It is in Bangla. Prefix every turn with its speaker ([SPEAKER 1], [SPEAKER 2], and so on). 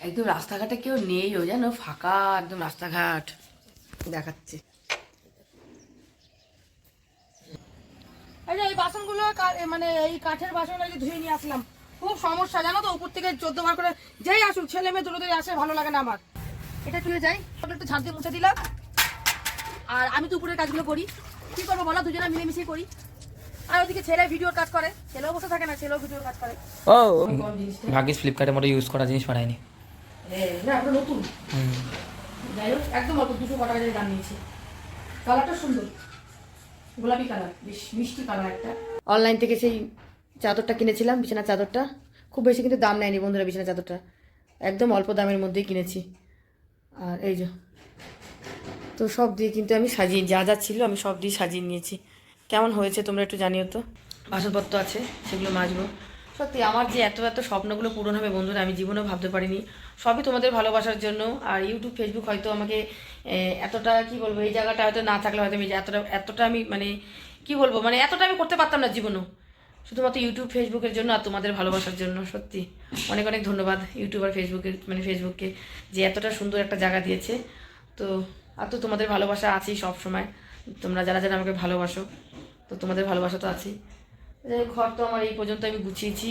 [SPEAKER 1] একদম রাস্তাঘাটে কেউ নেই ও জানো? ফাঁকা একদম রাস্তাঘাট। দেখাচ্ছে। এই এই বাসনগুলো কা- মানে এই কাঠের বাসন এই যে ধুয়ে নিয়ে আসলাম। খুব সমস্যা জানো তো? উপর থেকে চোদ্দ বার করে যেই আসুক ছেলে মেয়ে দূরে আসে ভালো লাগে না আমার। এটা তুলে যাই। ওটা একটু ঝাঁট দিয়ে মুছে দিলাম। আর আমি তো উপরের কাজগুলো করি। কি করব বলো? দুজনে মিলেমিশে করি। আর ওদিকে ছেলে ভিডিওর কাজ করে। ছেলেও বসে থাকে না ছেলেও ভিডিওর কাজ করে।
[SPEAKER 2] ও ভাগ্যিস ফ্লিপকার্টে মোটে ইউজ করা জিনিস পাঠায়নি
[SPEAKER 1] না ওটা নতুন। যাই হোক একদম অল্প দুশো কটা টাকা দাম নিয়েছে। কালারটা সুন্দর। গোলাপি কালার বেশ মিষ্টি কালার একটা। অনলাইন থেকে সেই চাদরটা কিনেছিলাম বিছানার চাদরটা। খুব বেশি কিন্তু দাম নেয়নি বন্ধুরা বিছানার চাদরটা। একদম অল্প দামের মধ্যেই কিনেছি। আর এই যে তো সব দিয়ে কিন্তু আমি সাজিয়ে যা যা ছিল আমি সব দিয়ে সাজিয়ে নিয়েছি। কেমন হয়েছে তোমরা একটু জানিও তো। বাসনপত্র আছে সেগুলো মাজবো। সত্যি, আমার যে এত এত স্বপ্নগুলো পূরণ হবে বন্ধুরা, আমি জীবনেও ভাবতে পারিনি। সবই তোমাদের ভালোবাসার জন্য। আর ইউটিউব ফেসবুক হয়তো আমাকে এতটা, কি বলব, এই জায়গাটা হয়তো না থাকলে হয়তো আমি এতটা এতটা আমি মানে কি বলব মানে এতটা আমি করতে পারতাম না জীবনেও। শুধুমাত্র ইউটিউব ফেসবুকের জন্য আর তোমাদের ভালোবাসার জন্য, সত্যি। অনেক অনেক ধন্যবাদ ইউটিউব আর ফেসবুকের মানে ফেসবুককে যে এতটা সুন্দর একটা জায়গা দিয়েছে। তো, আর তো তোমাদের ভালোবাসা আছেই সব সময় তোমরা যারা যারা আমাকে ভালোবাসো, তো তোমাদের ভালোবাসা তো আছেই। ঘর তো আমার এই পর্যন্ত আমি গুছিয়েছি।